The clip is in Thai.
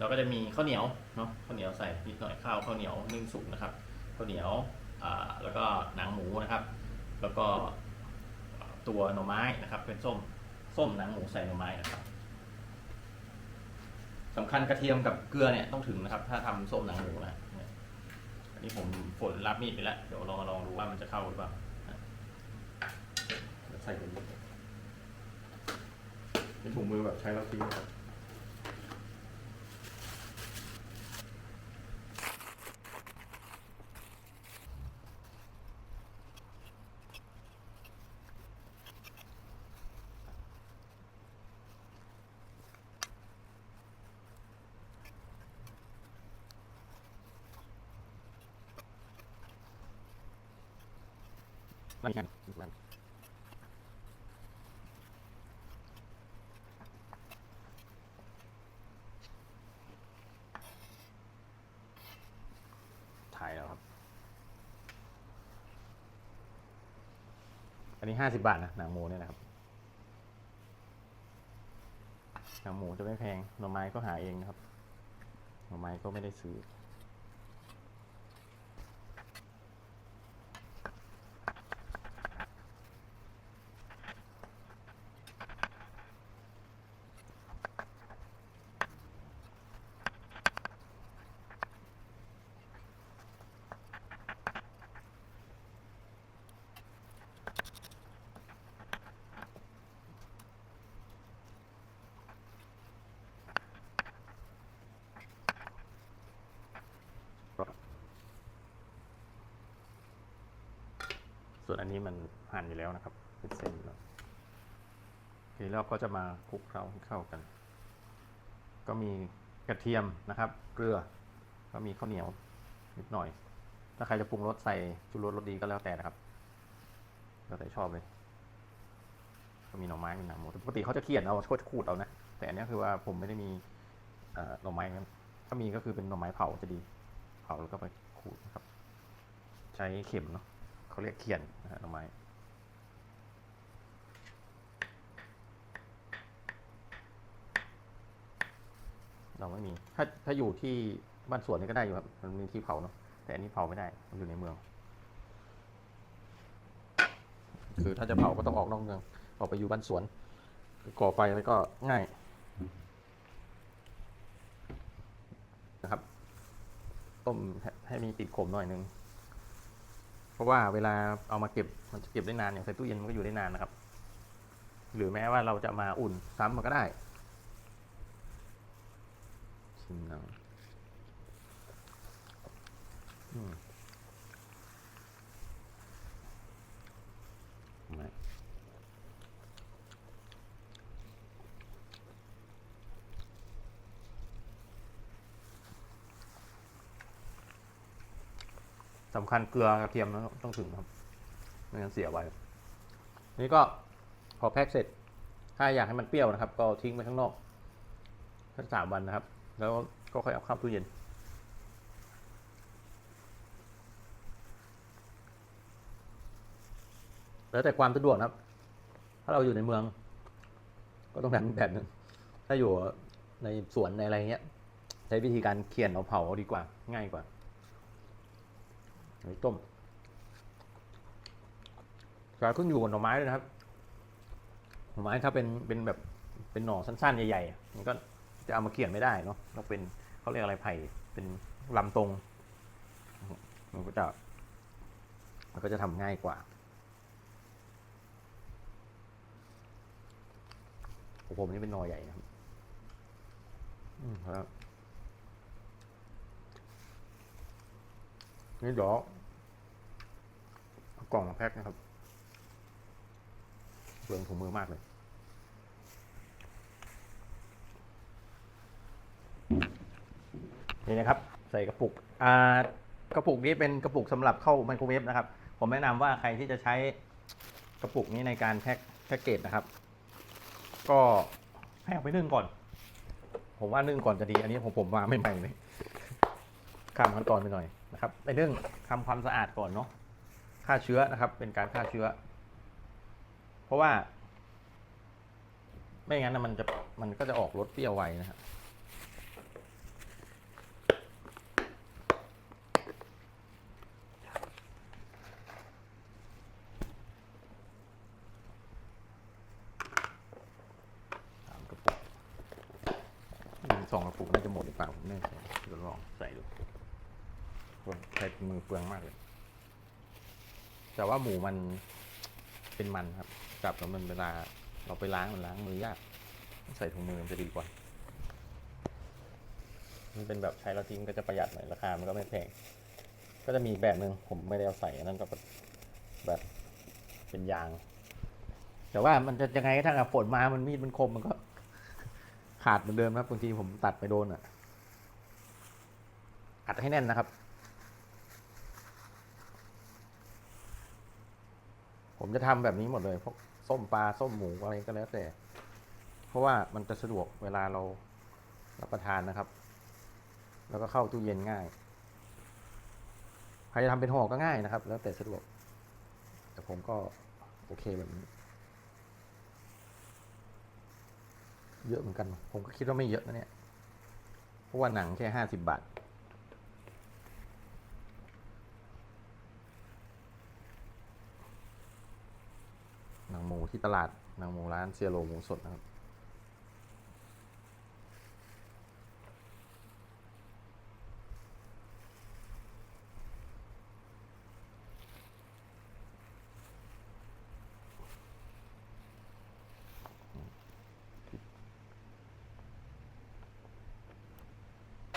เราก็จะมีข้าวเหนียวเนาะข้าวเหนียวใส่นิดหน่อยข้าวข้าวเหนียวนึ่งสุกนะครับข้าวเหนียวอ่าแล้วก็หนังหมูนะครับ แล้วก็ตัวหน่อไม้นะครับ เป็นส้มส้มหนังหมูใส่หน่อไม้นะครับสำคัญกระเทียมกับเกลือเนี่ยต้องถึงนะครับ ถ้าทำส้มหนังหมูนะนี่ยอันนี้ผมฝนรับมีดไปแล้วเดี๋ยวลองมาลองดูว่ามันจะเข้าหรือเปล่าใส่ไปนิดเป็นถุงมือแบบใช้แล้วทิ้งนะครับ นั่นกันนั่นถ่ายแล้วครับ อันนี้ห้าสิบบาทนะหนังหมูเนี่ยนะครับ หนังหมูจะไม่แพง หน่อไม้ก็หาเองนะครับ หน่อไม้ก็ไม่ได้ซื้อ ส่วนอันนี้มันหั่นอยู่แล้วนะครับ เป็นเส้นแล้วทีนี้เราก็จะมาคลุกเคล้าให้เข้ากัน ก็มีกระเทียมนะครับ เกลือ ก็มีข้าวเหนียวนิดหน่อย ถ้าใครจะปรุงรสใส่ชูรสรสดีก็แล้วแต่นะครับ แล้วแต่ชอบเลย ก็มีหน่อไม้มีหนังหมูแต่ปกติเขาจะเคี่ยนเอาเขาจะขูดเอานะ แต่อันนี้คือว่าผมไม่ได้มีหน่อไม้ถ้ามีก็คือเป็นหน่อไม้เผาจะดี เผาแล้วก็ไปขูดนะครับ ใช้เข็มเนาะ เขาเรียกเขียนนะฮะหน่อไม้เราไม่มี ถ้าถ้าอยู่ที่บ้านสวนนี่ก็ได้อยู่ครับ มันมีที่เผาเนาะ แต่อันนี้เผาไม่ได้ มันอยู่ในเมือง คือถ้าจะเผาก็ต้องออกนอกเมือง ออกไปอยู่บ้านสวน ก่อไฟแล้วก็ง่ายนะครับ ต้มให้มีติดขมหน่อยนึง ราะว่าเวลาเอามาเก็บมันจะเก็บได้นานอย่างใส่ตู้เย็นมันก็อยู่ได้นานนะครับ หรือแม้ว่าเราจะมาอุ่นซ้ำมันก็ได้ชิมหนัง สำคัญเกลือกระเทียมนะครับต้องถึงครับไม่งั้นเสียไว้นี่ก็พอแพ็คเสร็จ ถ้าอยากให้มันเปรี้ยวนะครับ ก็ทิ้งไว้ข้างนอกสักสามวันนะครับ แล้วก็ค่อยเอาเข้าตู้เย็นแล้วแต่ความสะดวกนะครับ ถ้าเราอยู่ในเมือง ก็ต้องแบบแบบหนึงถ้าอยู่ในสวนในอะไรเงี้ย ใช้วิธีการเคี่ยนเอาเผาดีกว่า ง่ายกว่า หรือต้มแต่ขึ้นอยู่กับหน่อไม้ด้วยนะครับ หน่อไม้ถ้าเป็นเป็นแบบเป็นหน่อสั้นๆใหญ่ๆมันก็จะเอามาเขี่ยนไม่ได้เนาะต้องเป็นเขาเรียกอะไรไผ่เป็นลำตรง มันก็จะมันก็จะทำง่ายกว่าของผมนี่เป็นหน่อใหญ่นะครับอืมครับ นี่เดี๋ยวเอกล่องมาแพ็คนะครับเปลืองถุงมือมากเลยนี่นะครับ ใส่กระปุกอ่ากระปุกนี้เป็นกระปุกสำหรับเข้าไมโครเวฟนะครับ ผมแนะนำว่าใครที่จะใช้กระปุกนี้ในการแพ็คแพ็กเกจนะครับ ก็ให้เอาไปนึ่งก่อน ผมว่านึ่งก่อนจะดี อันนี้ผมผมมาไม่ใหม่เลยข้ามขั้นตอนไปหน่อย นะครับในเรื่องทำความสะอาดก่อนเนาะฆ่าเชื้อนะครับ เป็นการฆ่าเชื้อ เพราะว่า ไม่งั้นนะมันจะมันก็จะออกรสเปรี้ยวไวนะครับสองกระปุกน่าจะหมดหรือเปล่าไม่แน่ใจเดี๋ยวลองใส่ดู ช้มือเปลืองมากเลย แต่ว่าหมูมันเป็นมันครับจับแล้วมันเวลาเราไปล้างมันล้างมือยาก ใส่ถุงมือมันจะดีกว่า มันเป็นแบบใช้แล้วทิ้งก็จะประหยัดหน่อยราคา มันก็ไม่แพง ก็จะมีแบบหนึ่งผมไม่ได้เอาใส่นนั้นก็แบบแบบเป็นยาง แต่ว่ามันจะยังไงถ้าฝนมามันมีดมันคมมันก็ ขาดเหมือนเดิมครับบางทีผมตัดไปโดนอะอัดให้แน่นนะครับ ผมจะทำแบบนี้หมดเลยพวกส้มปลาส้มหมูอะไรก็แล้วแต่ เพราะว่ามันจะสะดวกเวลาเรารับประทานนะครับ แล้วก็เข้าตู้เย็นง่ายใครจะทำเป็นห่อก็ง่ายนะครับ แล้วแต่สะดวก แต่ผมก็โอเคแบบนี้ เยอะเหมือนกัน ผมก็คิดว่าไม่เยอะนะเนี่ย เพราะว่าหนังแค่ห้าสิบบาท หนังหมู ที่ตลาดนางหมูร้านเซียโรหมูสดนะครับ